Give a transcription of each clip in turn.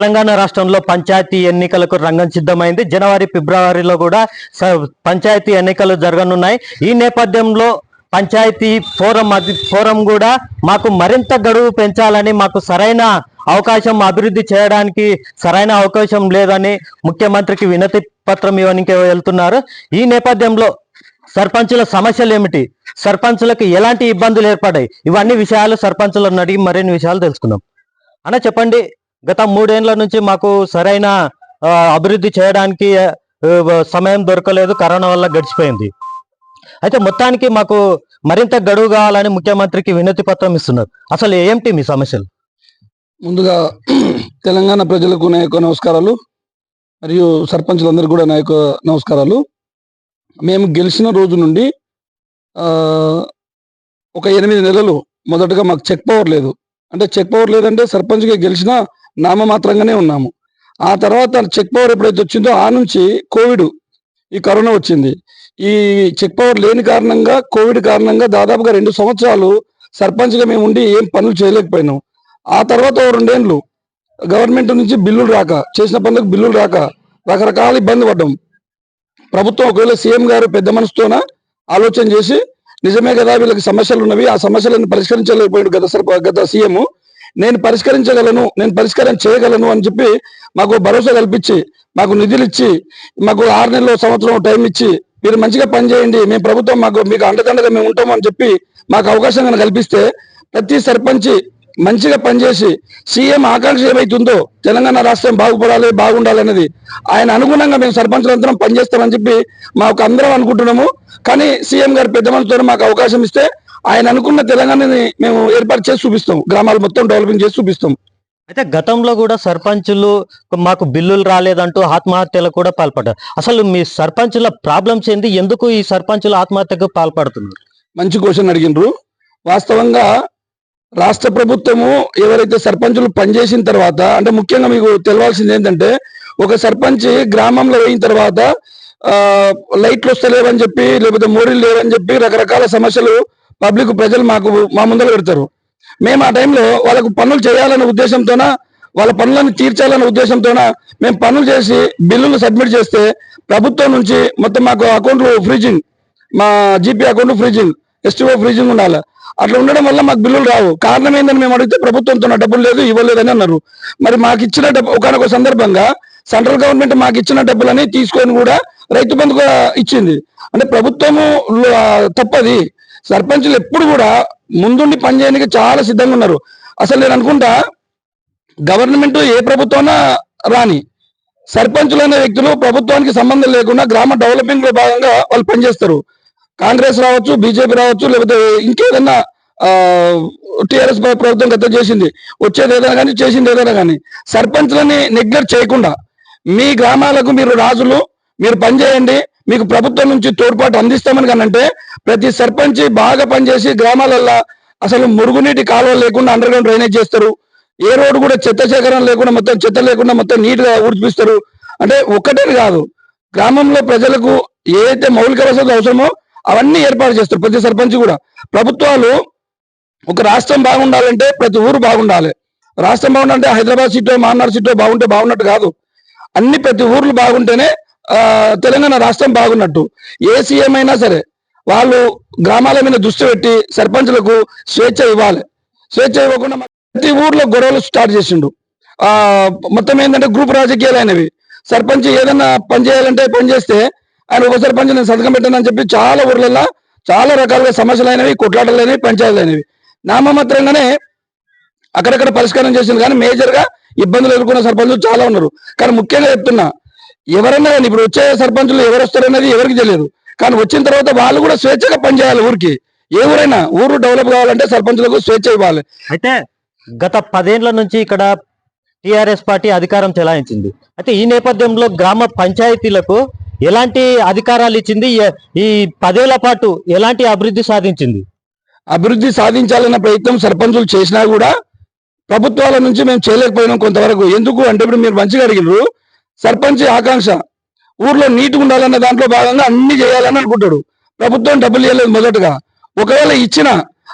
తెలంగాణ రాష్ట్రంలో పంచాయతీ ఎన్నికలకు రంగం సిద్ధమైంది. జనవరి ఫిబ్రవరిలో కూడా స- పంచాయతీ ఎన్నికలు జరగనున్నాయి. ఈ నేపథ్యంలో పంచాయతీ ఫోరం అది ఫోరం కూడా మాకు మరింత గడువు పెంచాలని మాకు సరైన అవకాశం అభివృద్ధి చేయడానికి సరైన అవకాశం లేదని ముఖ్యమంత్రికి వినతి పత్రం ఇవ్వడానికి వెళ్తున్నారు. ఈ నేపథ్యంలో సర్పంచుల సమస్యలు ఏమిటి? సర్పంచులకు ఎలాంటి ఇబ్బందులు ఏర్పడ్డాయి? ఇవన్నీ విషయాలు సర్పంచులను అడిగి మరిన్ని విషయాలు తెలుసుకుందాం. అన్న చెప్పండి గత మూడేళ్ళ నుంచి మాకు సరైన అభివృద్ధి చేయడానికి సమయం దొరకలేదు. కరోనా వల్ల గడిచిపోయింది. అయితే మొత్తానికి మాకు మరింత గడువు కావాలని ముఖ్యమంత్రికి వినతి పత్రం ఇస్తున్నారు. అసలు ఏంటి మీ సమస్యలు? ముందుగా తెలంగాణ ప్రజలకు నా యొక్క నమస్కారాలు మరియు సర్పంచులందరికీ కూడా నా యొక్క నమస్కారాలు. మేము గెలిచిన రోజు నుండి ఒక ఎనిమిది నెలలు మొదటగా మాకు చెక్ పవర్ లేదు. అంటే చెక్ పవర్ లేదంటే సర్పంచ్గా గెలిచిన నామమాత్రంగానే ఉన్నాము. ఆ తర్వాత చెక్ పవర్ ఎప్పుడైతే వచ్చిందో ఆ నుంచి కోవిడ్ ఈ కరోనా వచ్చింది. ఈ చెక్ పవర్ లేని కారణంగా కోవిడ్ కారణంగా దాదాపుగా రెండు సంవత్సరాలు సర్పంచ్గా మేము ఉండి ఏం పనులు చేయలేకపోయినాం. ఆ తర్వాత రెండేళ్ళు రెండేండ్లు గవర్నమెంట్ నుంచి బిల్లులు రాక చేసిన పనులకు బిల్లులు రాక రకరకాల ఇబ్బంది పడ్డాం. ప్రభుత్వం ఒకవేళ సీఎం గారు పెద్ద మనసుతోన ఆలోచన చేసి నిజమే కదా వీళ్ళకి సమస్యలు ఉన్నవి ఆ సమస్యలను పరిష్కరించలేకపోయాడు గత సర్ప గత సీఎం నేను పరిష్కరించగలను నేను పరిష్కారం చేయగలను అని చెప్పి మాకు భరోసా కల్పించి మాకు నిధులు ఇచ్చి మాకు ఆరు నెలలు సంవత్సరం టైం ఇచ్చి మీరు మంచిగా పనిచేయండి. మేము ప్రభుత్వం మాకు మీకు అండదండగా మేము ఉంటాము అని చెప్పి మాకు అవకాశం కనుక కల్పిస్తే ప్రతి సర్పంచి మంచిగా పనిచేసి సీఎం ఆకాంక్ష ఏమైతుందో తెలంగాణ రాష్ట్రం బాగుపడాలి బాగుండాలి అనేది ఆయన అనుగుణంగా మేము సర్పంచులందరం పనిచేస్తామని చెప్పి మాకు అందరం అనుకుంటున్నాము. కానీ సీఎం గారు పెద్ద మనసుతో మాకు అవకాశం ఇస్తే ఆయన అనుకున్న తెలంగాణని మేము ఏర్పాటు చేసి చూపిస్తాం. గ్రామాలు మొత్తం డెవలపింగ్ చేసి చూపిస్తాం. అయితే గతంలో కూడా సర్పంచులు మాకు బిల్లులు రాలేదంటూ ఆత్మహత్యలు కూడా పాల్పడ్డారు. అసలు మీ సర్పంచుల ప్రాబ్లమ్స్ ఏంది ఎందుకు ఈ సర్పంచులు ఆత్మహత్యకు పాల్పడుతున్నారు? మంచి క్వశ్చన్ అడిగినరు వాస్తవంగా రాష్ట్ర ప్రభుత్వము ఎవరైతే సర్పంచులు పనిచేసిన తర్వాత అంటే ముఖ్యంగా మీకు తెలవాల్సింది ఏంటంటే ఒక సర్పంచ్ గ్రామంలో అయిన తర్వాత ఆ లైట్లు వస్తలేవని చెప్పి లేకపోతే మోరీలు లేవని చెప్పి రకరకాల సమస్యలు పబ్లిక్ ప్రజలు మాకు మా ముందర పెడతారు. మేము ఆ టైంలో వాళ్ళకు పనులు చేయాలనే ఉద్దేశంతోన వాళ్ళ పనులను తీర్చాలనే ఉద్దేశంతోన మేము పనులు చేసి బిల్లులు సబ్మిట్ చేస్తే ప్రభుత్వం నుంచి మొత్తం మాకు అకౌంట్లు ఫ్రీజింగ్ మా GP account freezing STO freezing ఉండాలి. అట్లా ఉండడం వల్ల మాకు బిల్లులు రావు. కారణం ఏందని మేము అడిగితే ప్రభుత్వంతో నా డబ్బులు లేదు ఇవ్వలేదని అన్నారు. మరి మాకు ఇచ్చిన డబ్బు ఒకనొక సందర్భంగా సెంట్రల్ గవర్నమెంట్ మాకు ఇచ్చిన డబ్బులని తీసుకొని కూడా రైతు బంధు కూడా ఇచ్చింది. అంటే ప్రభుత్వము తప్పది. సర్పంచులు ఎప్పుడు కూడా ముందుండి పనిచేయడానికి చాలా సిద్ధంగా ఉన్నారు. అసలు నేను అనుకుంటా గవర్నమెంట్ ఏ ప్రభుత్వమైనా రాని సర్పంచులు అనే వ్యక్తులు ప్రభుత్వానికి సంబంధం లేకుండా గ్రామ డెవలపింగ్లో భాగంగా వాళ్ళు పనిచేస్తారు కాంగ్రెస్ రావచ్చు బీజేపీ రావచ్చు లేకపోతే ఇంకేదన్నా టిఆర్ఎస్ ప్రభుత్వం గత చేసింది వచ్చేది ఏదైనా కానీ చేసింది ఏదైనా కానీ సర్పంచ్లని నెగ్లెక్ట్ చేయకుండా మీ గ్రామాలకు మీరు రాజులు మీరు పనిచేయండి మీకు ప్రభుత్వం నుంచి తోడ్పాటు అందిస్తామని కానంటే ప్రతి సర్పంచ్ బాగా పనిచేసి గ్రామాలల్లో అసలు మురుగునీటి కాలువలు లేకుండా అండర్ గ్రౌండ్ డ్రైనేజ్ చేస్తారు. ఏ రోడ్డు కూడా చెత్త సేకరణ లేకుండా మొత్తం చెత్త లేకుండా మొత్తం నీట్గా ఊడ్చిపిస్తారు. అంటే ఒక్కటే కాదు గ్రామంలో ప్రజలకు ఏదైతే మౌలిక వసతులు అవసరమో అవన్నీ ఏర్పాటు చేస్తారు ప్రతి సర్పంచ్ కూడా. ప్రభుత్వాలు ఒక రాష్ట్రం బాగుండాలంటే ప్రతి ఊరు బాగుండాలి. రాష్ట్రం బాగుండాలంటే హైదరాబాద్ సీటో మాన్నార్ సీటో బాగుంటే బాగున్నట్టు కాదు. అన్ని ప్రతి ఊర్లు బాగుంటేనే తెలంగాణ రాష్ట్రం బాగున్నట్టు. ఏ సీఎం అయినా సరే వాళ్ళు గ్రామాల మీద దృష్టి పెట్టి సర్పంచులకు స్వేచ్ఛ ఇవ్వాలి. స్వేచ్ఛ ఇవ్వకుండా ప్రతి ఊర్లో గొడవలు స్టార్ట్ చేసిండు. ఆ మొత్తం ఏంటంటే గ్రూప్ రాజకీయాలు అయినవి సర్పంచ్ ఏదైనా పని చేయాలంటే పని చేస్తే ఆయన ఒక సర్పంచ్ నేను సంతకం పెట్టానని చెప్పి చాలా ఊర్లలో చాలా రకాలుగా సమస్యలు అయినవి కొట్లాటలు అయినవి పంచాయతీలు అయినవి నామమాత్రంగానే అక్కడక్కడ పరిష్కారం చేసింది కానీ మేజర్గా ఇబ్బందులు ఎదుర్కొన్న సర్పంచులు చాలా ఉన్నారు. కానీ ముఖ్యంగా చెప్తున్నా ఎవరన్నా కానీ ఇప్పుడు వచ్చే సర్పంచులు ఎవరు వస్తారనేది ఎవరికి తెలియదు. కానీ వచ్చిన తర్వాత వాళ్ళు కూడా స్వేచ్ఛగా పనిచేయాలి ఊరికి. ఏ ఊరైనా ఊరు డెవలప్ కావాలంటే సర్పంచులకు స్వేచ్ఛ ఇవ్వాలి. అయితే గత పదేళ్ళ నుంచి ఇక్కడ టిఆర్ఎస్ పార్టీ అధికారం చెలాయించింది. అయితే ఈ నేపథ్యంలో గ్రామ పంచాయతీలకు ఎలాంటి అధికారాలు ఇచ్చింది? ఈ పదేళ్ళ పాటు ఎలాంటి అభివృద్ధి సాధించింది? అభివృద్ధి సాధించాలన్న ప్రయత్నం సర్పంచులు చేసినా కూడా ప్రభుత్వాల నుంచి మేము చేయలేకపోయినాం కొంతవరకు. ఎందుకు? అంటే ఇప్పుడు మీరు మంచిగా అడిగినారు సర్పంచ్ ఆకాంక్ష. ఊర్లో నీట్గా ఉండాలన్న దాంట్లో భాగంగా అన్ని చేయాలని అనుకుంటాడు. ప్రభుత్వం డబ్బులు ఇవ్వలేదు మొదటగా. ఒకవేళ ఇచ్చిన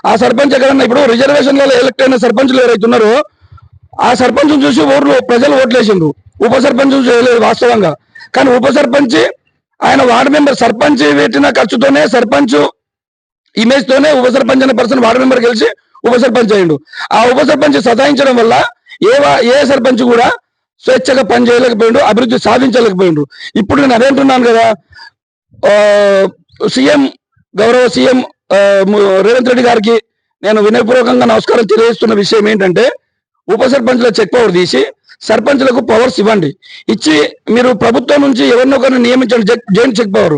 ఆ సర్పంచ్ ఎక్కడన్నా ఇప్పుడు రిజర్వేషన్లలో ఎలక్ట్ అయిన సర్పంచ్లు ఎవరైతే ఉన్నారో ఆ సర్పంచ్ చూసి ఊర్లో ప్రజలు ఓట్లేసిండ్రు. ఉప సర్పంచ్ చేయలేదు వాస్తవంగా. కానీ ఉప సర్పంచ్ ఆయన వార్డు మెంబర్ సర్పంచ్ పెట్టిన ఖర్చుతోనే సర్పంచ్ ఇమేజ్ తోనే ఉప సర్పంచ్ అనే పర్సన్ వార్డు మెంబర్ గెలిచి ఉప సర్పంచ్ అయ్యిండు. ఆ ఉప సర్పంచ్ సతాయించడం వల్ల ఏ ఏ సర్పంచ్ కూడా స్వేచ్ఛగా పని చేయలేకపోయిండు అభివృద్ధి సాధించలేకపోయిండు ఇప్పుడు నేను అదేంటున్నాను కదా సీఎం గౌరవ సీఎం రేవంత్ రెడ్డి గారికి నేను వినయపూర్వకంగా నమస్కారం తెలియజేస్తున్న విషయం ఏంటంటే ఉప సర్పంచ్ల చెక్ పవర్ తీసి సర్పంచ్లకు పవర్స్ ఇవ్వండి. ఇచ్చి మీరు ప్రభుత్వం నుంచి ఎవరినో ఒకరిని నియమించండి చెక్- జాయింట్ చెక్ పవర్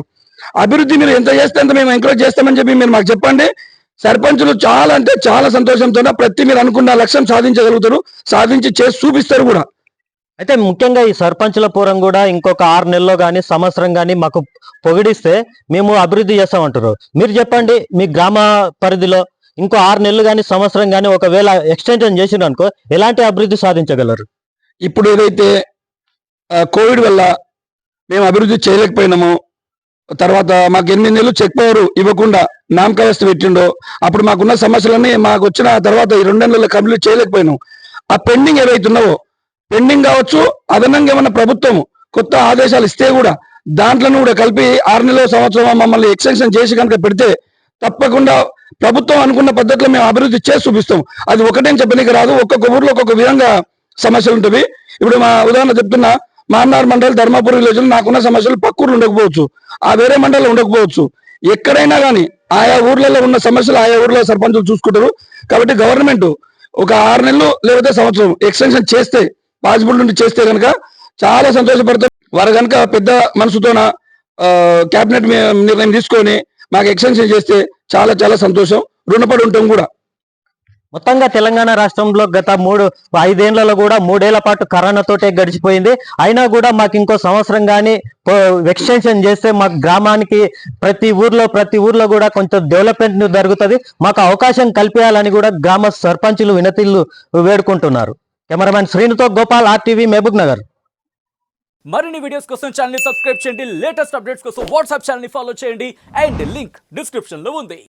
అభివృద్ధి మీరు ఎంత చేస్తే అంత మేము ఎంకరేజ్ చేస్తామని చెప్పి మీరు మాకు చెప్పండి. సర్పంచులు చాలా అంటే చాలా సంతోషంతో ప్రతి మీరు అనుకున్న లక్ష్యం సాధించగలుగుతారు సాధించి చేసి చూపిస్తారు కూడా. అయితే ముఖ్యంగా ఈ సర్పంచ్ల పూరం కూడా ఇంకొక ఆరు నెలల్లో కానీ సంవత్సరం కానీ మాకు పొగిడిస్తే మేము అభివృద్ధి చేస్తామంటారు మీరు చెప్పండి మీ గ్రామ పరిధిలో ఇంకో ఆరు నెలలు కానీ సంవత్సరం కానీ ఒకవేళ ఎక్స్టెన్షన్ చేసిండ్రు అనుకో ఎలాంటి అభివృద్ధి సాధించగలరు? ఇప్పుడు ఏదైతే కోవిడ్ వల్ల మేము అభివృద్ధి చేయలేకపోయినామో తర్వాత మాకు ఎనిమిది నెలలు చెక్ పవర్ ఇవ్వకుండా నామక పెట్టిండో అప్పుడు మాకున్న సమస్యలన్నీ మాకు వచ్చిన తర్వాత ఈ రెండు నెలలు కంప్లీట్ చేయలేకపోయినాం. ఆ పెండింగ్ ఏవైతున్నావో పెండింగ్ కావచ్చు అదనంగా ఏమన్నా ప్రభుత్వం కొత్త ఆదేశాలు ఇస్తే కూడా దాంట్లను కూడా కలిపి ఆరు నెలల సంవత్సరం మమ్మల్ని ఎక్స్టెన్షన్ చేసి కనుక పెడితే తప్పకుండా ప్రభుత్వం అనుకున్న పద్ధతిలో మేము అభివృద్ధి చేసి చూపిస్తాం అది ఒకటేం చెప్పనీకి రాదు. ఒక్కొక్క ఊర్లో ఒక్కొక్క విధంగా సమస్యలు ఉంటవి. ఇప్పుడు మా ఉదాహరణ చెప్తున్నా మాన్నార్ మండల్ ధర్మపురి విలేజ్ నాకున్న సమస్యలు పక్కూర్లు ఉండకపోవచ్చు. ఆ వేరే మండలం ఉండకపోవచ్చు. ఎక్కడైనా కానీ ఆయా ఊర్లలో ఉన్న సమస్యలు ఆయా ఊర్లో సర్పంచులు చూసుకుంటారు. కాబట్టి గవర్నమెంట్ ఒక ఆరు నెలలు లేకపోతే సంవత్సరం ఎక్స్టెన్షన్ చేస్తే పాసిబుల్ నుండి చేస్తే కనుక చాలా సంతోషపడుతుంది వారు కనుక పెద్ద మనసుతోన కేబినెట్ నిర్ణయం తీసుకొని మాకు ఎక్స్టెన్షన్ చేస్తే చాలా చాలా సంతోషం. రుణపడి ఉంటాం కూడా. మొత్తంగా తెలంగాణ రాష్ట్రంలో గత మూడు ఐదేళ్ళలో కూడా మూడేళ్ళ పాటు కరోనాతోటే గడిచిపోయింది. అయినా కూడా మాకు ఇంకో సంవత్సరం కానీ ఎక్స్టెన్షన్ చేస్తే మాకు గ్రామానికి ప్రతి ఊర్లో ప్రతి ఊర్లో కూడా కొంచెం డెవలప్మెంట్ జరుగుతుంది. మాకు అవకాశం కల్పించాలని కూడా గ్రామ సర్పంచులు వినతిళ్ళు వేడుకుంటున్నారు. కెమెరామెన్ శ్రీనుతో గోపాల్ ఆర్టీవీ మహబూబ్ నగర్. మరిన్ని వీడియోస్ కోసం ఛానల్ సబ్స్క్రైబ్ చేయండి. లేటెస్ట్ అప్డేట్స్ కోసం వాట్సాప్ ఛానల్ ఫాలో చేయండి. అండ్ లింక్ డిస్క్రిప్షన్లో ఉంది.